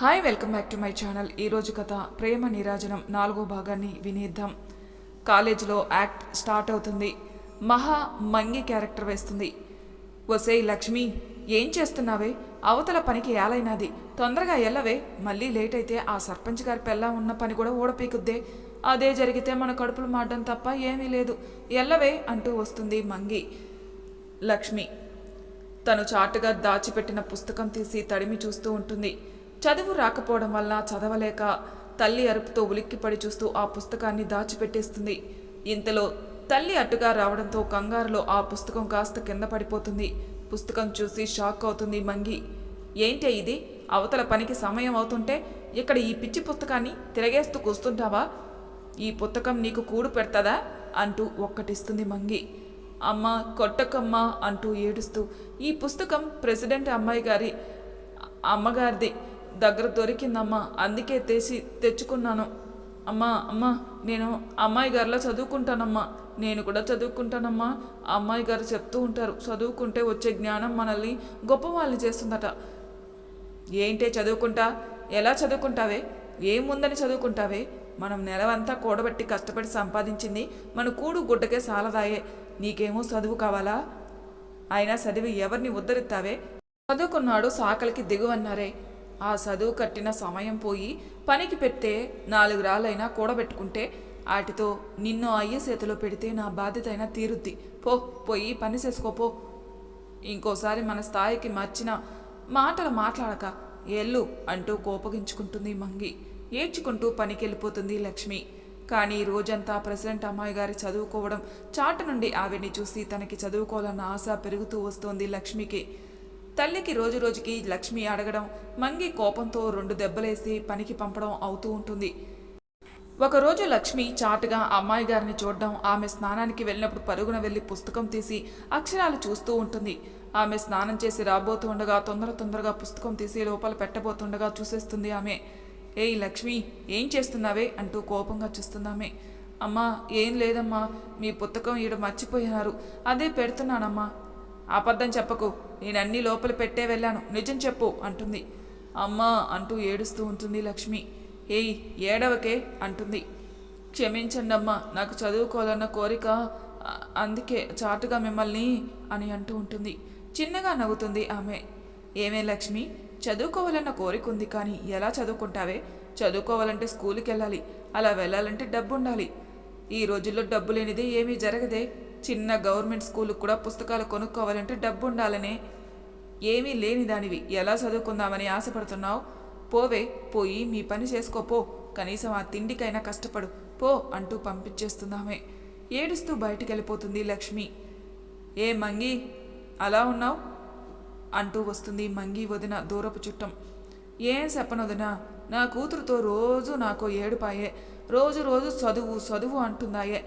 Hi welcome back to my channel. ఈరోజు కథ ప్రేమ నీరాజనం నాలుగో భాగాన్ని వినేద్దాం. కాలేజీలో యాక్ట్ స్టార్ట్ అవుతుంది. మహా మంగి క్యారెక్టర్ వేస్తుంది. వసే లక్ష్మి ఏం చేస్తున్నావే? అవతల పనికి ఏలైనది. తొందరగా ఎల్లవే. మళ్ళీ లేట్ అయితే ఆ సర్పంచ్ గారి పెళ్ళా ఉన్న పని కూడా ఊడపీకుద్దే. అదే జరిగితే మన కడుపులు మాడడం తప్ప ఏమీ లేదు. ఎల్లవే అంటూ వస్తుంది మంగి. లక్ష్మి తను చాటుగా దాచిపెట్టిన పుస్తకం తీసి తడిమి చూస్తూ ఉంటుంది. చదువు రాకపోవడం వల్ల చదవలేక తల్లి అరుపుతో ఉలిక్కిపడి చూస్తూ ఆ పుస్తకాన్ని దాచిపెట్టేస్తుంది. ఇంతలో తల్లి అట్టుగా రావడంతో కంగారులో ఆ పుస్తకం కాస్త కింద పడిపోతుంది. పుస్తకం చూసి షాక్ అవుతుంది మంగి. ఏంటే ఇది? అవతల పనికి సమయం అవుతుంటే ఇక్కడ ఈ పిచ్చి పుస్తకాన్ని తిరగేస్తూ కూస్తుంటావా? ఈ పుస్తకం నీకు కూడు పెడతదా? అంటూ ఒక్కటిస్తుంది మంగి. అమ్మ కొట్టకమ్మ అంటూ ఏడుస్తూ ఈ పుస్తకం ప్రెసిడెంట్ అమ్మాయి గారి అమ్మగారిది. దగ్గర దొరికిందమ్మా. అందుకే తెసి తెచ్చుకున్నాను. అమ్మా అమ్మా నేను అమ్మాయి గారిలో చదువుకుంటానమ్మా. నేను కూడా చదువుకుంటానమ్మా. అమ్మాయి గారు చెప్తూ ఉంటారు చదువుకుంటే వచ్చే జ్ఞానం మనల్ని గొప్ప వాళ్ళని చేస్తుందట. ఏంటే చదువుకుంటా? ఎలా చదువుకుంటావే? ఏముందని చదువుకుంటావే? మనం నెలవంతా కూడబెట్టి కష్టపడి సంపాదించింది మన కూడు గుడ్డకే సాలదాయే. నీకేమో చదువు కావాలా? అయినా చదివి ఎవరిని ఉద్ధరిస్తావే? చదువుకున్నాడు సాకలికి దిగువన్నారే. ఆ చదువు కట్టిన సమయం పోయి పనికి పెడితే నాలుగు రాళ్ళైనా కూడబెట్టుకుంటే వాటితో నిన్ను అయ్యే చేతిలో పెడితే నా బాధ్యత అయినా తీరుద్ది. పో పోయి పని చేసుకోపో ఇంకోసారి మన స్థాయికి మర్చిన మాటలు మాట్లాడక ఎల్లు అంటూ కోపగించుకుంటుంది మంగి. ఏడ్చుకుంటూ పనికి వెళ్ళిపోతుంది లక్ష్మి. కానీ రోజంతా ప్రెసిడెంట్ అమ్మాయి గారి చదువుకోవడం చాటు నుండి ఆవిడ్ని చూసి తనకి చదువుకోవాలన్న ఆశ పెరుగుతూ వస్తోంది లక్ష్మికి. తల్లికి రోజు రోజుకి లక్ష్మి అడగడం మంగి కోపంతో రెండు దెబ్బలేసి పనికి పంపడం అవుతూ ఉంటుంది. ఒకరోజు లక్ష్మి చాటుగా అమ్మాయి గారిని చూడడం ఆమె స్నానానికి వెళ్ళినప్పుడు పరుగున వెళ్ళి పుస్తకం తీసి అక్షరాలు చూస్తూ ఉంటుంది. ఆమె స్నానం చేసి రాబోతుండగా తొందర తొందరగా పుస్తకం తీసి లోపల పెట్టబోతుండగా చూసేస్తుంది ఆమె. ఏయ్ లక్ష్మి ఏం చేస్తున్నావే? అంటూ కోపంగా చూస్తుందామె అమ్మా ఏం లేదమ్మా మీ పుస్తకం ఈడ మర్చిపోయినారు. అదే పెడుతున్నానమ్మా. అబద్ధం చెప్పకు. నేను అన్ని లోపల పెట్టే వెళ్ళాను. నిజం చెప్పు అంటుంది. అమ్మా అంటూ ఏడుస్తూ ఉంటుంది లక్ష్మి. ఏయ్ ఏడవకే అంటుంది. క్షమించండి అమ్మా నాకు చదువుకోవాలన్న కోరిక అందుకే చాటుగా మిమ్మల్ని అని అంటూ ఉంటుంది. చిన్నగా నవ్వుతుంది ఆమె. ఏమే లక్ష్మి చదువుకోవాలన్న కోరిక ఉంది కానీ ఎలా చదువుకుంటావే? చదువుకోవాలంటే స్కూల్కి వెళ్ళాలి అలా వెళ్ళాలంటే డబ్బు ఉండాలి ఈ రోజుల్లో డబ్బు లేనిదే ఏమీ జరగదే. చిన్న గవర్నమెంట్ స్కూల్కి కూడా పుస్తకాలు కొనుక్కోవాలంటే డబ్బు ఉండాలనే ఏమీ లేని దానివి. ఎలా చదువుకుందామని ఆశపడుతున్నావు? పోవే పోయి మీ పని చేసుకోపో కనీసం ఆ తిండికైనా కష్టపడు. పో అంటూ పంపించేస్తున్నామే. ఏడుస్తూ బయటికి వెళ్ళిపోతుంది లక్ష్మి. ఏ మంగి అలా ఉన్నావు? అంటూ వస్తుంది మంగి వదిన దూరపు చుట్టం. ఏం చెప్పనొదినా నా కూతురుతో రోజు నాకు ఏడుపాయే. రోజు రోజు చదువు చదువు అంటుందాయే.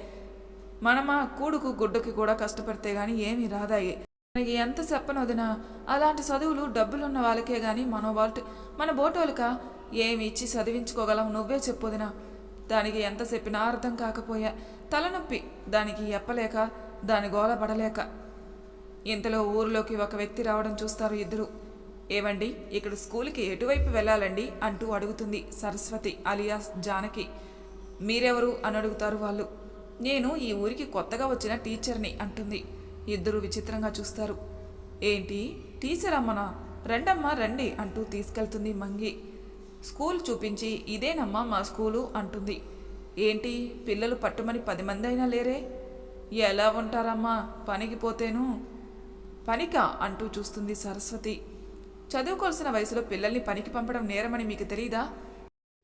మనమా కూడుకు గుడ్డకి కూడా కష్టపడితే గాని ఏమీ రాదాయే. మనకి ఎంత చెప్పనొదినా అలాంటి చదువులు డబ్బులున్న వాళ్ళకే గాని మన వాల్ట్. మన బోటోలక ఏమి ఇచ్చి చదివించుకోగలం నువ్వే చెప్పొదినా దానికి ఎంత చెప్పినా అర్థం కాకపోయా. తలనొప్పి దానికి ఎప్పలేక దాని గోల పడలేక. ఇంతలో ఊరిలోకి ఒక వ్యక్తి రావడం చూస్తారు ఇద్దరు. ఏవండి ఇక్కడ స్కూల్కి ఎటువైపు వెళ్ళాలండి? అంటూ అడుగుతుంది సరస్వతి అలియాస్ జానకి. మీరెవరు? అని అడుగుతారు వాళ్ళు. నేను ఈ ఊరికి కొత్తగా వచ్చిన టీచర్ని అంటుంది. ఇద్దరు విచిత్రంగా చూస్తారు. ఏంటి? టీచర్ అమ్మనా రండమ్మా రండి అంటూ తీసుకెళ్తుంది మంగి. స్కూల్ చూపించి ఇదేనమ్మా మా స్కూలు అంటుంది. ఏంటి? పిల్లలు పట్టుమని పది మంది అయినా లేరే? ఎలా ఉంటారమ్మా? పనికి పోతేను? పనికా? అంటూ చూస్తుంది సరస్వతి. చదువుకోవాల్సిన వయసులో పిల్లల్ని పనికి పంపడం నేరమని మీకు తెలీదా?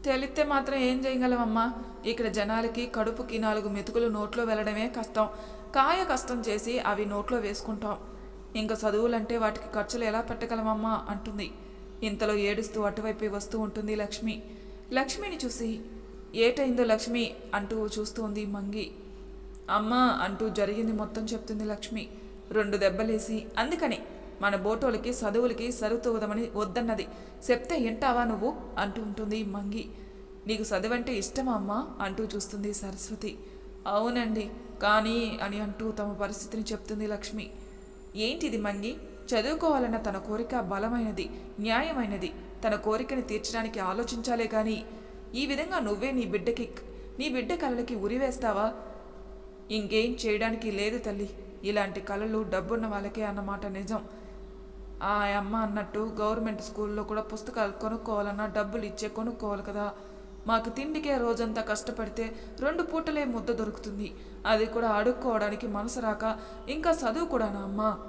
తెలిస్తే మాత్రం ఏం చేయగలవమ్మా? ఇక్కడ జనాలకి కడుపుకి నాలుగు మెతుకులు నోట్లో వెళ్ళడమే కష్టం. కాయ కష్టం చేసి అవి నోట్లో వేసుకుంటాం. ఇంకా చదువులంటే వాటికి ఖర్చులు ఎలా పెట్టగలమమ్మా? అంటుంది. ఇంతలో ఏడుస్తూ అటువైపు వస్తూ ఉంటుంది లక్ష్మి. లక్ష్మిని చూసి ఏటైందో లక్ష్మి? అంటూ చూస్తుంది మంగి. అమ్మ అంటూ జరిగింది మొత్తం చెప్తుంది లక్ష్మి. రెండు దెబ్బలేసి అందుకని మన బోటోలకి చదువులకి సరుతూదమని వద్దన్నది. చెప్తే వింటావా నువ్వు? అంటూ ఉంటుంది మంగి. నీకు చదువంటే ఇష్టమా అమ్మా? అంటూ చూస్తుంది సరస్వతి. అవునండి కానీ అని అంటూ తమ పరిస్థితిని చెప్తుంది లక్ష్మి. ఏంటిది మంగి? చదువుకోవాలన్న తన కోరిక బలమైనది న్యాయమైనది. తన కోరికని తీర్చడానికి ఆలోచించాలే కానీ ఈ విధంగా నువ్వే నీ బిడ్డకి నీ బిడ్డ కళలకి ఉరివేస్తావా ఇంకేం చేయడానికి లేదు తల్లి. ఇలాంటి కళలు డబ్బున్న వాళ్ళకే అన్నమాట నిజం. ఆ అమ్మ అన్నట్టు గవర్నమెంట్ స్కూల్లో కూడా పుస్తకాలు కొనుక్కోవాలన్నా డబ్బులు ఇచ్చే కొనుక్కోవాలి కదా. మాకు తిండికే రోజంతా కష్టపడితే రెండు పూటలే ముద్ద దొరుకుతుంది. అది కూడా అడుక్కోవడానికి మనసు రాక ఇంకా చదువు కూడానా అమ్మా?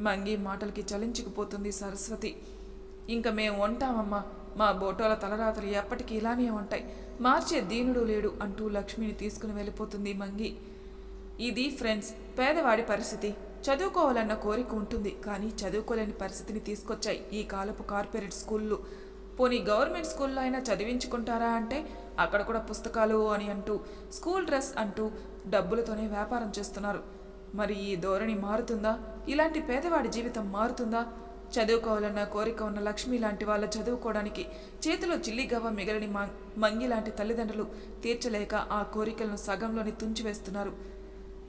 మంగి మాటలకి చలించుకుపోతుంది సరస్వతి. ఇంకా మేము ఉంటామమ్మా. మా బోటోల తలరాత్రి ఎప్పటికీ ఇలానే ఉంటాయి. మార్చే దీనుడు లేడు అంటూ లక్ష్మిని తీసుకుని వెళ్ళిపోతుంది మంగి. ఇది ఫ్రెండ్స్ పేదవాడి పరిస్థితి. చదువుకోవాలన్న కోరిక ఉంటుంది కానీ చదువుకోలేని పరిస్థితిని తీసుకొచ్చాయి ఈ కాలపు కార్పొరేట్ స్కూళ్ళు. పోనీ గవర్నమెంట్ స్కూల్లో అయినా చదివించుకుంటారా అంటే అక్కడ కూడా పుస్తకాలు అని అంటూ స్కూల్ డ్రెస్ అంటూ డబ్బులతోనే వ్యాపారం చేస్తున్నారు. మరి ఈ ధోరణి మారుతుందా? ఇలాంటి పేదవాడి జీవితం మారుతుందా? చదువుకోవాలన్న కోరిక ఉన్న లక్ష్మి లాంటి వాళ్ళ చదువుకోవడానికి చేతిలో చిల్లిగవ్వ మిగలని మంగి లాంటి తల్లిదండ్రులు తీర్చలేక ఆ కోరికలను సగంలోని తుంచివేస్తున్నారు.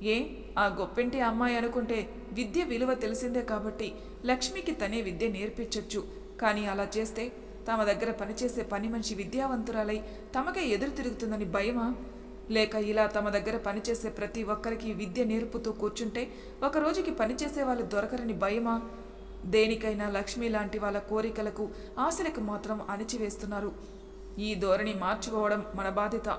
ఏ? ఆ గొప్పింటి అమ్మాయి అనుకుంటే విద్య విలువ తెలిసిందే కాబట్టి లక్ష్మికి తనే విద్య నేర్పించొచ్చు. కానీ అలా చేస్తే తమ దగ్గర పనిచేసే పని మనిషి విద్యావంతురాలై తమకే ఎదురు తిరుగుతుందని భయమా? లేక ఇలా తమ దగ్గర పనిచేసే ప్రతి ఒక్కరికి విద్య నేర్పుతూ కూర్చుంటే ఒక రోజుకి పనిచేసే వాళ్ళు దొరకరని భయమా? దేనికైనా లక్ష్మి లాంటి వాళ్ళ కోరికలకు ఆశలకు మాత్రం అణిచివేస్తున్నారు. ఈ ధోరణి మార్చుకోవడం మన బాధ్యత.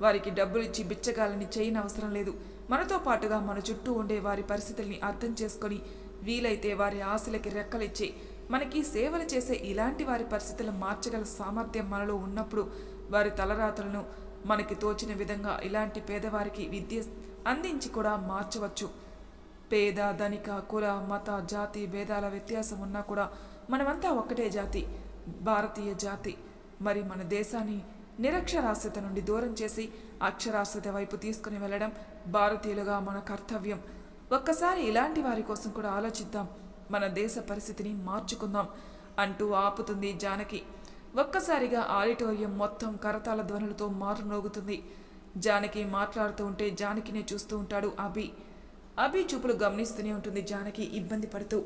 వారికి డబ్బులిచ్చి బిచ్చగాలని చేయనవసరం లేదు. మనతో పాటుగా మన చుట్టూ ఉండే వారి పరిస్థితుల్ని అర్థం చేసుకొని వీలైతే వారి ఆశలకి రెక్కలిచ్చి మనకి సేవలు చేసే ఇలాంటి వారి పరిస్థితులు మార్చగల సామర్థ్యం మనలో ఉన్నప్పుడు వారి తలరాతలను మనకి తోచిన విధంగా ఇలాంటి పేదవారికి విద్య అందించి కూడా మార్చవచ్చు. పేద ధనిక కుల మత జాతి భేదాల వ్యత్యాసం ఉన్నా కూడా మనమంతా ఒక్కటే జాతి భారతీయ జాతి. మరి మన దేశాన్ని నిరక్షరాస్యత నుండి దూరం చేసి అక్షరాస్యత వైపు తీసుకుని వెళ్ళడం భారతీయులుగా మన కర్తవ్యం. ఒక్కసారి ఇలాంటి వారి కోసం కూడా ఆలోచిద్దాం. మన దేశ పరిస్థితిని మార్చుకుందాం అంటూ ఆపుతుంది జానకి. ఒక్కసారిగా ఆడిటోరియం మొత్తం కరతాళ ధ్వనులతో మారునోగుతుంది. జానకి మాట్లాడుతూ ఉంటే జానకినే చూస్తూ ఉంటాడు అభి. అభి చూపులు గమనిస్తూనే ఉంటుంది జానకి ఇబ్బంది పడుతూ.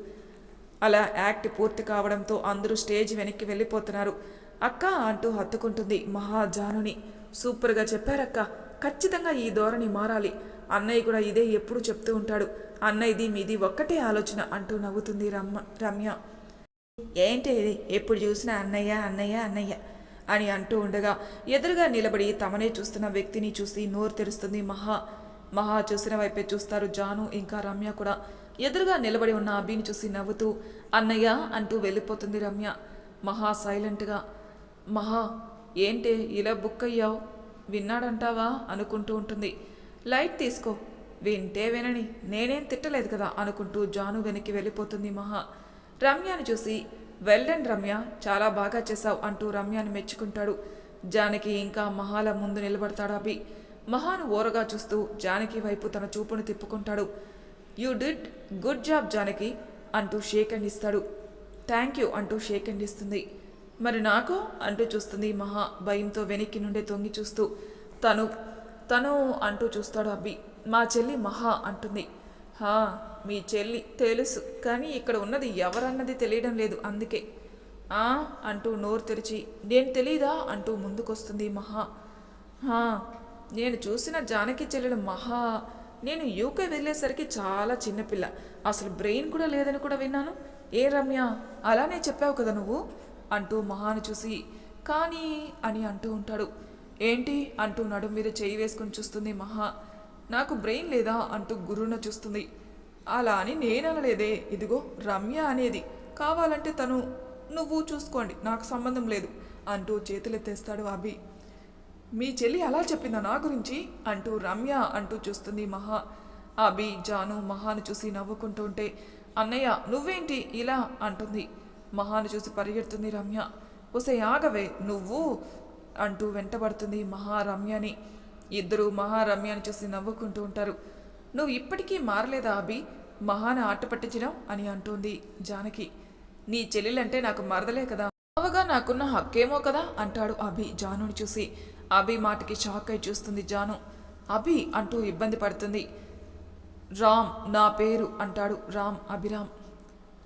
అలా యాక్ట్ పూర్తి కావడంతో అందరూ స్టేజ్ వెనక్కి వెళ్ళిపోతున్నారు. అక్క అంటూ హత్తుకుంటుంది మహాజానుని. సూపర్గా చెప్పారక్క. ఖచ్చితంగా ఈ ధోరణి మారాలి. అన్నయ్య కూడా ఇదే ఎప్పుడు చెప్తూ ఉంటాడు. అన్నయ్యది మీది ఒక్కటే ఆలోచన అంటూ నవ్వుతుంది రమ్మ రమ్య. ఏంటి ఇది? ఎప్పుడు చూసినా అన్నయ్య అన్నయ్య అన్నయ్య అని అంటూ ఉండగా ఎదురుగా నిలబడి తమనే చూస్తున్న వ్యక్తిని చూసి నోరు తెరుస్తుంది మహా. మహా చూసిన వైపే చూస్తారు జాను ఇంకా రమ్య కూడా. ఎదురుగా నిలబడి ఉన్న అభిని చూసి నవ్వుతూ అన్నయ్య అంటూ వెళ్ళిపోతుంది రమ్య. మహా సైలెంట్గా. మహా ఏంటే ఇలా బుక్ అయ్యావు? విన్నాడంటావా? అనుకుంటూ ఉంటుంది. లైట్ తీసుకో. వింటే వినని. నేనేం తిట్టలేదు కదా? అనుకుంటూ జాను వెనక్కి వెళ్ళిపోతుంది మహా. రమ్యని చూసి వెల్డన్ రమ్య. చాలా బాగా చేశావు అంటూ రమ్యను మెచ్చుకుంటాడు. జానకి ఇంకా మహాల ముందు నిలబడతాడు అభి. మహాను ఓరగా చూస్తూ జానకి వైపు తన చూపును తిప్పుకుంటాడు. You did good job Janaki అంటూ షేక్ అండ్ ఇస్తాడు. థ్యాంక్ యూ అంటూ షేక్ అండ్ ఇస్తుంది. మరి నాకు అంటూ చూస్తుంది మహా భయంతో వెనక్కి నుండే తొంగి చూస్తూ తను తను అంటూ చూస్తాడు అబ్బి మా చెల్లి మహా అంటుంది. హా మీ చెల్లి తెలుసు కానీ ఇక్కడ ఉన్నది ఎవరన్నది తెలియడం లేదు అందుకే. ఆ అంటూ నోరు తెరిచి నేను తెలీదా? అంటూ ముందుకొస్తుంది మహా. హా నేను చూసిన జానకి చెల్లెలు మహా నేను యూకే వెళ్ళేసరికి చాలా చిన్నపిల్ల అసలు బ్రెయిన్ కూడా లేదని కూడా విన్నాను. ఏ రమ్య అలానే చెప్పావు కదా నువ్వు? అంటూ మహాను చూసి కానీ అని అంటూ ఉంటాడు. ఏంటి? అంటూ నడుం మీద చేయి వేసుకుని చూస్తుంది మహా. నాకు బ్రెయిన్ లేదా? అంటూ గురువున చూస్తుంది. అలా అని నేననలేదే. ఇదిగో రమ్య అనేది. కావాలంటే తను నువ్వు చూసుకోండి. నాకు సంబంధం లేదు అంటూ చేతులెత్తేస్తాడు అభి. మీ చెల్లి అలా చెప్పిందా నా గురించి? అంటూ రమ్య అంటూ చూస్తుంది మహా. అభి జాను మహాను చూసి నవ్వుకుంటూ ఉంటే అన్నయ్య నువ్వేంటి ఇలా? అంటుంది. మహాను చూసి పరిగెడుతుంది రమ్య. ఒసే ఆగవే నువ్వు అంటూ వెంటబడుతుంది మహా రమ్యని మహారమ్యని మహా రమ్యని చూసి నవ్వుకుంటూ ఉంటారు. నువ్వు ఇప్పటికీ మారలేదా అభి? మహాన ఆట పట్టించడం అని అంటుంది జానకి. నీ చెల్లెలంటే నాకు మరదలే కదా. అవగా నాకున్న హక్కేమో కదా అంటాడు అభి జానుని చూసి. అభి మాటకి షాక్ అయి చూస్తుంది జాను. అభి అంటూ ఇబ్బంది పడుతుంది. రామ్ నా పేరు అంటాడు రామ్ అభిరామ్.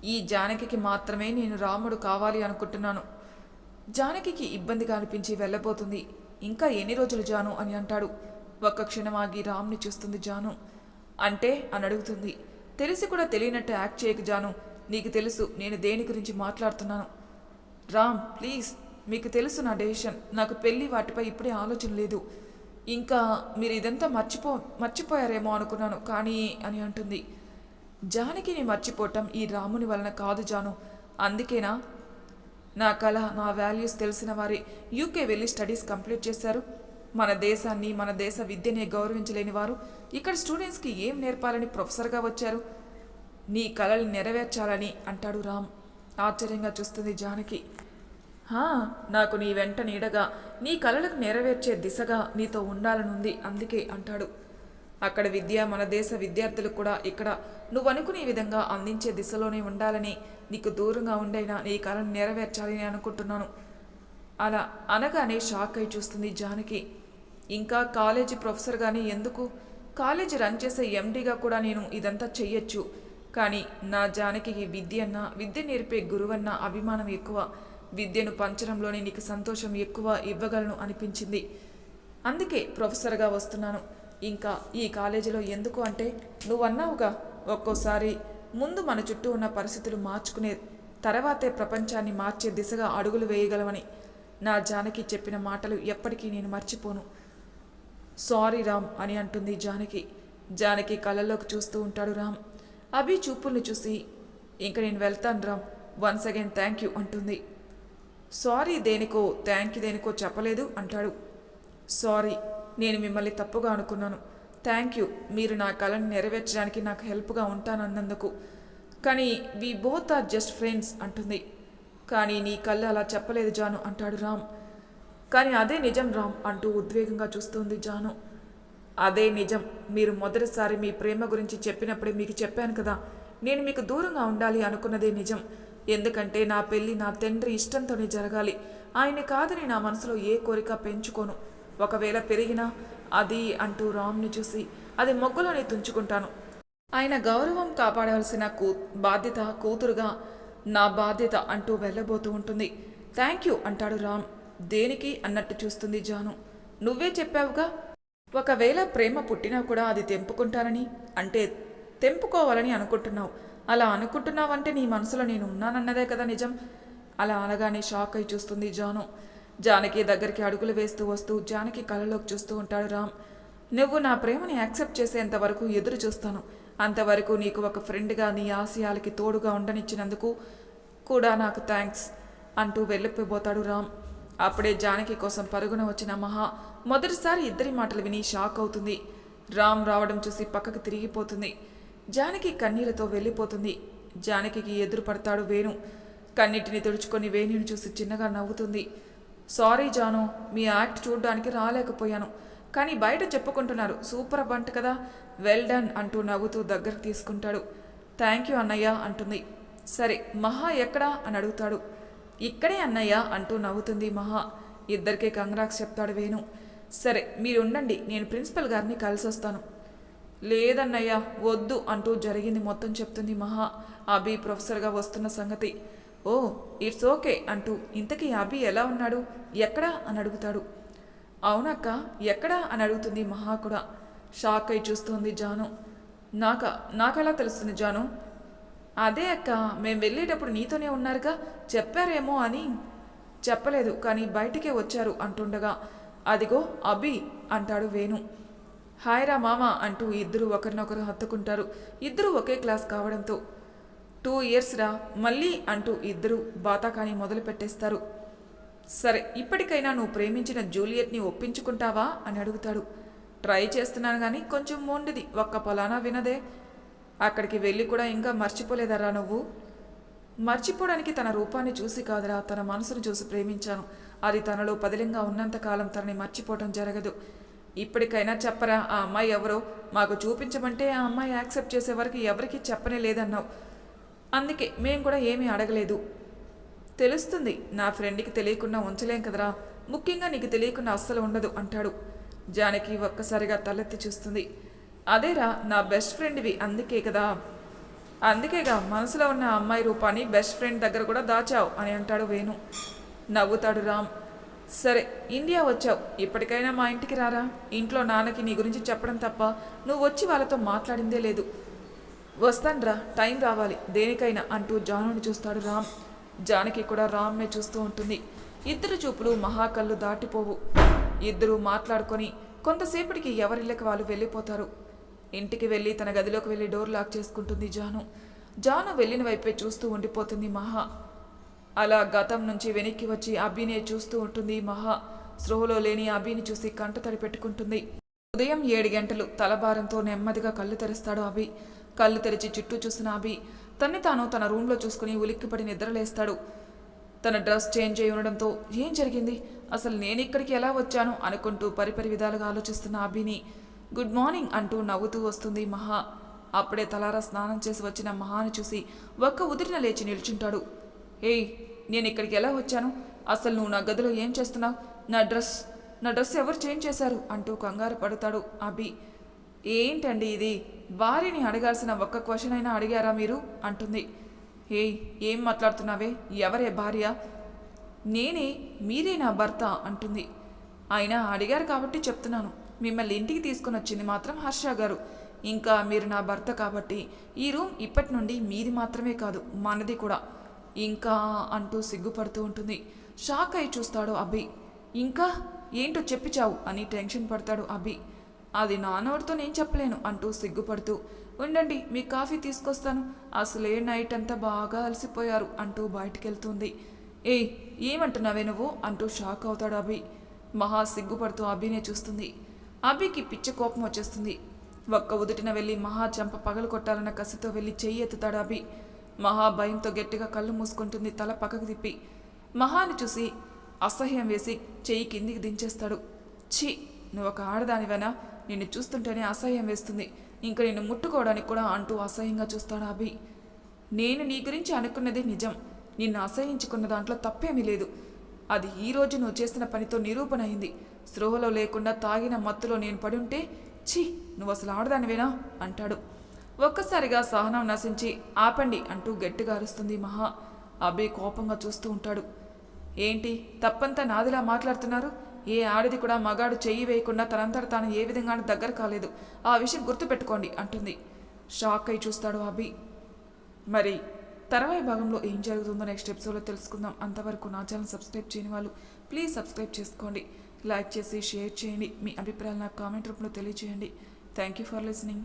ఈ జానకికి మాత్రమే నేను రాముడు కావాలి అనుకుంటున్నాను. జానకికి ఇబ్బందిగా అనిపించి వెళ్ళబోతుంది. ఇంకా ఎన్ని రోజులు జాను అని అంటాడు. ఒక్క క్షణం ఆగి రామ్ని చూస్తుంది జాను. అంటే అని అడుగుతుంది. తెలిసి కూడా తెలియనట్టు యాక్ట్ చేయకు జాను. నీకు తెలుసు నేను దేని గురించి మాట్లాడుతున్నాను. రామ్ ప్లీజ్ మీకు తెలుసు నా డెసిషన్. నాకు పెళ్ళి వాటిపై ఇప్పుడే ఆలోచన లేదు. ఇంకా మీరు ఇదంతా మర్చిపో మర్చిపోయారేమో అనుకున్నాను. కానీ అని అంటుంది. జానకిని మర్చిపోవటం ఈ రాముని వలన కాదు జాను. అందుకేనా? నా కళ నా వాల్యూస్ తెలిసిన వారే యూకే వెళ్ళి స్టడీస్ కంప్లీట్ చేశారు. మన దేశాన్ని మన దేశ విద్యనే గౌరవించలేని వారు ఇక్కడ స్టూడెంట్స్కి ఏం నేర్పాలని ప్రొఫెసర్గా వచ్చారు? నీ కళలు నెరవేర్చాలని అంటాడు రామ్. ఆశ్చర్యంగా చూస్తుంది జానకి. హా నాకు నీ వెంట నీడగా నీ కళలకు నెరవేర్చే దిశగా నీతో ఉండాలనుంది అందుకే అంటాడు. అక్కడ విద్య మన దేశ విద్యార్థులకు కూడా ఇక్కడ నువ్వు అనుకునే విధంగా అందించే దిశలోనే ఉండాలని నీకు దూరంగా ఉండైనా నీ కళను నెరవేర్చాలని అనుకుంటున్నాను. అలా అనగానే షాక్ అయి చూస్తుంది జానకి. ఇంకా కాలేజీ ప్రొఫెసర్గానే ఎందుకు? కాలేజీ రన్ చేసే ఎండీగా కూడా నేను ఇదంతా చెయ్యొచ్చు. కానీ నా జానకి విద్య అన్న విద్య నేర్పే గురువన్న అభిమానం ఎక్కువ. విద్యను పంచడంలోనే నీకు సంతోషం ఎక్కువ ఇవ్వగలను అనిపించింది. అందుకే ప్రొఫెసర్గా వస్తున్నాను. ఇంకా ఈ కాలేజీలో ఎందుకు అంటే నువ్వు అన్నావుగా ఒక్కోసారి ముందు మన చుట్టూ ఉన్న పరిస్థితులు మార్చుకునే తర్వాతే ప్రపంచాన్ని మార్చే దిశగా అడుగులు వేయగలవని. నా జానకి చెప్పిన మాటలు ఎప్పటికీ నేను మర్చిపోను. సారీ రామ్ అని అంటుంది జానకి. జానకి కళ్ళల్లోకి చూస్తూ ఉంటాడు రామ్. అభి చూపుల్ని చూసి ఇంక నేను వెళ్తాను Ram. Once again thank you అంటుంది. సారీ దేనికో థ్యాంక్ యూ దేనికో చెప్పలేదు అంటాడు. సారీ నేను మిమ్మల్ని తప్పుగా అనుకున్నాను. Thank you. మీరు నా కళను నెరవేర్చడానికి నాకు హెల్ప్గా ఉంటానన్నందుకు. కానీ we both are just friends అంటుంది. కానీ నీ కళ్ళు అలా చెప్పలేదు జాను అంటాడు రామ్. కానీ అదే నిజం రామ్ అంటూ ఉద్వేగంగా చూస్తుంది జాను. అదే నిజం. మీరు మొదటిసారి మీ ప్రేమ గురించి చెప్పినప్పుడే మీకు చెప్పాను కదా. నేను మీకు దూరంగా ఉండాలి అనుకున్నదే నిజం. ఎందుకంటే నా పెళ్ళి నా తండ్రి ఇష్టంతోనే జరగాలి. ఆయన కాదని నా మనసులో ఏ కోరిక పెంచుకోను. ఒకవేళ పెరిగినా అది అంటూ రామ్ని చూసి అది మొగ్గులోనే తుంచుకుంటాను. ఆయన గౌరవం కాపాడవలసిన కూ బాధ్యత కూతురుగా నా బాధ్యత అంటూ వెళ్ళబోతూ ఉంటుంది. థ్యాంక్ యూ అంటాడు రామ్. దేనికి అన్నట్టు చూస్తుంది జాను. నువ్వే చెప్పావుగా? ఒకవేళ ప్రేమ పుట్టినా కూడా అది తెంపుకుంటానని అంటే తెంపుకోవాలని అనుకుంటున్నావు. అలా అనుకుంటున్నావంటే నీ మనసులో నేను ఉన్నానన్నదే కదా నిజం. అలా అనగానే షాక్ అయి చూస్తుంది జాను. జానకి దగ్గరికి అడుగులు వేస్తూ వస్తూ జానకి కళ్ళలోకి చూస్తూ ఉంటాడు రామ్. నువ్వు నా ప్రేమని యాక్సెప్ట్ చేసేంత వరకు ఎదురు చూస్తాను. అంతవరకు నీకు ఒక ఫ్రెండ్గా నీ ఆశయాలకి తోడుగా ఉండనిచ్చినందుకు కూడా నాకు థ్యాంక్స్ అంటూ వెళ్ళిపోబోతాడు రామ్. అప్పుడే జానకి కోసం పరుగున వచ్చిన మహా మొదటిసారి ఇద్దరి మాటలు విని షాక్ అవుతుంది. రామ్ రావడం చూసి పక్కకు తిరిగిపోతుంది. జానకి కన్నీళ్ళతో వెళ్ళిపోతుంది. జానకికి ఎదురు పడతాడు వేణు. కన్నిటిని తుడుచుకొని వేణుని చూసి చిన్నగా నవ్వుతుంది. సారీ జాను మీ యాక్ట్ చూడడానికి రాలేకపోయాను. కానీ బయట చెప్పుకుంటున్నారు. సూపర్ బంట్ కదా. వెల్ డన్ అంటూ నవ్వుతూ దగ్గరకు తీసుకుంటాడు. థ్యాంక్ యూ అన్నయ్య అంటుంది. సరే మహా ఎక్కడా? అని అడుగుతాడు. ఇక్కడే అన్నయ్య అంటూ నవ్వుతుంది మహా. ఇద్దరికే కంగ్రాక్స్ చెప్తాడు వేణు. సరే మీరు ఉండండి నేను ప్రిన్సిపల్ గారిని కలిసి వస్తాను లేదన్నయ్య వద్దు అంటూ జరిగింది మొత్తం చెప్తుంది మహా. అభి ప్రొఫెసర్గా వస్తున్న సంగతి. ఓ ఇట్స్ ఓకే అంటూ ఇంతకీ అభి ఎలా ఉన్నాడు? ఎక్కడా? అని అడుగుతాడు. అవునక్క ఎక్కడా? అని అడుగుతుంది మహా కూడా. షాక్ అయి చూస్తోంది జాను. నాక నాకెలా తెలుస్తుంది జాను. అదే అక్క మేము వెళ్ళేటప్పుడు నీతోనే ఉన్నారుగా? చెప్పారేమో అని చెప్పలేదు కానీ బయటికే వచ్చారు అంటుండగా. అదిగో అభి అంటాడు వేణు. హాయ్ రా మామ అంటూ ఇద్దరు ఒకరినొకరు హత్తుకుంటారు. ఇద్దరు ఒకే క్లాస్ కావడంతో. టూ ఇయర్స్ రా మళ్ళీ అంటూ ఇద్దరు బాతాకాని మొదలు పెట్టేస్తారు సరే ఇప్పటికైనా నువ్వు ప్రేమించిన జూలియట్ని ఒప్పించుకుంటావా అని అడుగుతాడు. ట్రై చేస్తున్నాను కానీ కొంచెం మొండిది ఒక్క పొలానా వినదే. అక్కడికి వెళ్ళి కూడా ఇంకా మర్చిపోలేదరా నువ్వు? మర్చిపోవడానికి తన రూపాన్ని చూసి కాదురా తన మనసును చూసి ప్రేమించాను. అది తనలో పదిలంగా ఉన్నంతకాలం తనని మర్చిపోవటం జరగదు. ఇప్పటికైనా చెప్పరా ఆ అమ్మాయి ఎవరో? మాకు చూపించమంటే ఆ అమ్మాయి యాక్సెప్ట్ చేసే వరకు ఎవరికీ చెప్పనే లేదన్నావు. అందుకే మేము కూడా ఏమీ అడగలేదు. తెలుస్తుంది నా ఫ్రెండ్కి తెలియకుండా ఉంచలేం కదరా. ముఖ్యంగా నీకు తెలియకుండా అస్సలు ఉండదు అంటాడు. జానకి ఒక్కసారిగా తలెత్తి చూస్తుంది. అదేరా నా బెస్ట్ ఫ్రెండ్వి అందుకే కదా. అందుకేగా మనసులో ఉన్న అమ్మాయి రూపాన్ని బెస్ట్ ఫ్రెండ్ దగ్గర కూడా దాచావు అని అంటాడు వేణు. నవ్వుతాడు రామ్. సరే ఇండియా వచ్చావు. ఇప్పటికైనా మా ఇంటికి రారా? ఇంట్లో నాన్నకి నీ గురించి చెప్పడం తప్ప నువ్వు వచ్చి వాళ్ళతో మాట్లాడిందే లేదు. వస్తాన్రా టైం రావాలి. దేనికైనా అంటూ జానుని చూస్తాడు రామ్. జానకి కూడా రామ్నే చూస్తూ ఉంటుంది. ఇద్దరు చూపులు మహాకళ్ళు దాటిపోవు. ఇద్దరు మాట్లాడుకొని కొంతసేపటికి ఎవరిళ్ళకి వాళ్ళు వెళ్ళిపోతారు. ఇంటికి వెళ్ళి తన గదిలోకి వెళ్ళి డోర్ లాక్ చేసుకుంటుంది జాను. జాను వెళ్ళిన వైపే చూస్తూ ఉండిపోతుంది మహా. అలా గతం నుంచి వెనక్కి వచ్చి అభినే చూస్తూ ఉంటుంది మహా. స్రోహలో లేని అభిని చూసి కంటతడి పెట్టుకుంటుంది ఉదయం ఏడు గంటలు తలభారంతో నెమ్మదిగా కళ్ళు తెరుస్తాడు అభి. కళ్ళు తెరిచి చుట్టూ చూసిన అభి తన్ని తాను తన రూమ్లో చూసుకుని ఉలిక్కిపడి నిద్రలేస్తాడు. తన డ్రెస్ చేంజ్ అయి ఉండడంతో ఏం జరిగింది? అసలు నేను ఇక్కడికి ఎలా వచ్చాను? అనుకుంటూ పరిపరి విధాలుగా ఆలోచిస్తున్న అభిని గుడ్ మార్నింగ్ అంటూ నవ్వుతూ వస్తుంది మహా. అప్పుడే తలారా స్నానం చేసి వచ్చిన మహాని చూసి ఒక్క ఉదిరిన లేచి నిల్చుంటాడు. ఏయ్ నేను ఇక్కడికి ఎలా వచ్చాను? అసలు నువ్వు నా గదిలో ఏం చేస్తున్నావు? నా డ్రెస్ నా డ్రెస్ ఎవరు చేంజ్ చేశారు? అంటూ కంగారు పడతాడు అభి. ఏంటండి ఇది? భార్యని అడగాల్సిన ఒక్క క్వశ్చన్ అయినా అడిగారా మీరు? అంటుంది. ఏయ్ ఏం మాట్లాడుతున్నావే? ఎవరే భార్య? నేనే మీరే నా భర్త అంటుంది. అయినా అడిగారు కాబట్టి చెప్తున్నాను. మిమ్మల్ని ఇంటికి తీసుకుని వచ్చింది మాత్రం హర్ష గారు. ఇంకా మీరు నా భర్త కాబట్టి ఈ రూమ్ ఇప్పటి నుండి మీది మాత్రమే కాదు మనది కూడా. ఇంకా అంటూ సిగ్గుపడుతూ ఉంటుంది. షాక్ అయి చూస్తాడు అభి. ఇంకా ఏంటో చెప్పిచావు అని టెన్షన్ పడతాడు అభి. అది నా నేను చెప్పలేను అంటూ సిగ్గుపడుతూ ఉండండి మీ కాఫీ తీసుకొస్తాను. అసలే నైట్ అంతా బాగా అలసిపోయారు అంటూ బయటికెళ్తుంది. ఏయ్ ఏమంటున్నావే నువ్వు? అంటూ షాక్ అవుతాడు అభి. మహా సిగ్గుపడుతూ అభినే చూస్తుంది. అభికి పిచ్చ కోపం వచ్చేస్తుంది. ఒక్క ఉదుటిన వెళ్ళి మహా చంప పగలు కొట్టాలన్న కసితో వెళ్ళి చెయ్యి ఎత్తుతాడు అభి. మహా భయంతో గట్టిగా కళ్ళు మూసుకుంటుంది తల పక్కకు తిప్పి. మహాని చూసి అసహ్యం వేసి చెయ్యి కిందికి దించేస్తాడు. ఛీ నువ్వు ఒక ఆడదానివేనా? నిన్ను చూస్తుంటేనే అసహ్యం వేస్తుంది. ఇంకా నిన్ను ముట్టుకోవడానికి కూడా అంటూ అసహ్యంగా చూస్తాడు అభి. నేను నీ గురించి అనుకున్నది నిజం. నిన్ను అసహించుకున్న దాంట్లో తప్పేమీ లేదు. అది ఈ రోజు నువ్వు చేసిన పనితో నిరూపణ అయింది స్పృహలో లేకుండా తాగిన మత్తులో నేను పడి ఉంటే ఛీ నువ్వు అసలు ఆడదానివేనా? అంటాడు. ఒక్కసారిగా సహనం నశించి ఆపండి అంటూ గట్టిగా అరుస్తుంది మహా. అభి కోపంగా చూస్తూ ఉంటాడు. ఏంటి తప్పంతా నాదిలా మాట్లాడుతున్నారు? ఏ ఆడది కూడా మగాడు చెయ్యి వేయకుండా తనంతట తాను ఏ విధంగానూ దగ్గర కాలేదు. ఆ విషయం గుర్తుపెట్టుకోండి అంటుంది. షాక్ అయి చూస్తాడు అభి. మరి తర్వాయి భాగంలో ఏం జరుగుతుందో నెక్స్ట్ ఎపిసోడ్లో తెలుసుకుందాం. అంతవరకు నా ఛానల్ సబ్స్క్రైబ్ చేయని వాళ్ళు ప్లీజ్ సబ్స్క్రైబ్ చేసుకోండి. లైక్ చేసి షేర్ చేయండి. మీ అభిప్రాయాలు నాకు కామెంట్ రూపంలో తెలియజేయండి థ్యాంక్ యూ ఫర్ లిసనింగ్.